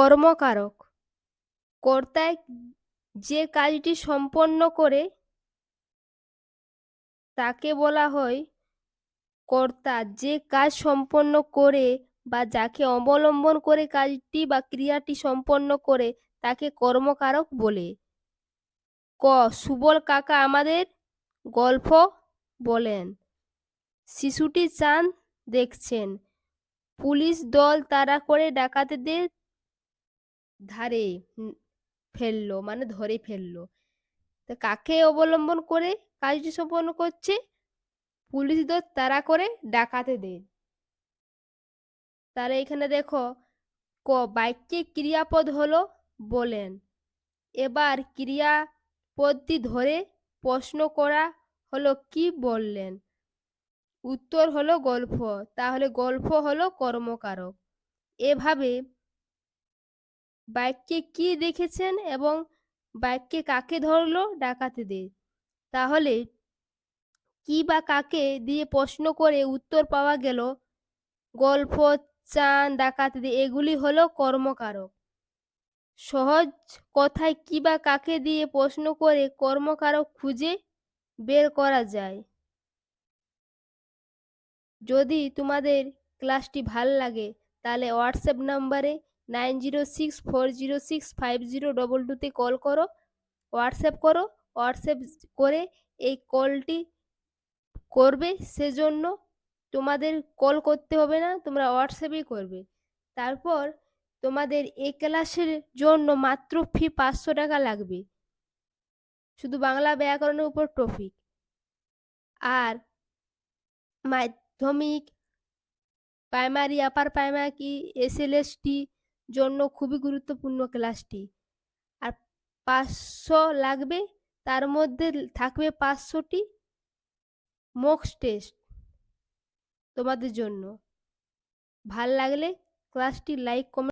কর্মকারক। কর্তায় যে কাজটি সম্পন্ন করে তাকে বলা হয় কর্তা। যে কাজ সম্পন্ন করে বা যাকে অবলম্বন করে কাজটি বা ক্রিয়াটি সম্পন্ন করে তাকে কর্মকারক বলে। ক, সুবল কাকা আমাদের গল্প বলেন। শিশুটি চাঁদ দেখছেন। পুলিশ দল তারা করে ডাকাতেদের ধারে ফেলল মানে ধরে ফেলল। তা কাকে অবলম্বন করে কাজটি সম্পন্ন করছে? পুলিশ দল তাড়া করে ডাকাতেদের। তাহলে এখানে দেখো, ক বাক্যে ক্রিয়াপদ হলো বলেন। এবার ক্রিয়াপদটি ধরে প্রশ্ন করা হলো, কি বললেন? উত্তর হলো গল্প। তাহলে গল্প হলো কর্মকারক। এভাবে বাক্যে কি দেখেছেন এবং বাইককে কাকে ধরলো ডাকাতেদের? তাহলে কি বা কাকে দিয়ে প্রশ্ন করে উত্তর পাওয়া গেল? গল্প, চান ডাকাতেদের এগুলি হলো কর্মকারক। সহজ কথায় কি বা কাকে দিয়ে প্রশ্ন করে কর্মকারক খুঁজে বের করা যায়? যদি তোমাদের ক্লাসটি ভালো লাগে, তাহলে হোয়াটসঅ্যাপ নাম্বারে nine zero six four zero six five zero double টুতে কল করো, হোয়াটসঅ্যাপ করো, হোয়াটসঅ্যাপ করে এই কলটি করবে সেজন্য তোমাদের কল করতে হবে না, তোমরা হোয়াটসঅ্যাপেই করবে। তারপর তোমাদের এ ক্লাসের জন্য মাত্র ফি পাঁচশো টাকা লাগবে। শুধু বাংলা ব্যাকরণের উপর টপিক। আর মাধ্যমিক, প্রাইমারি, আপার প্রাইমারি, এসএলএসটি জন্য খুবই গুরুত্বপূর্ণ ক্লাসটি আর পাঁচশো লাগবে, তার মধ্যে থাকবে পাঁচশোটি মক্স টেস্ট তোমাদের জন্য। ভালো লাগলে ক্লাসটি লাইক কমেন্ট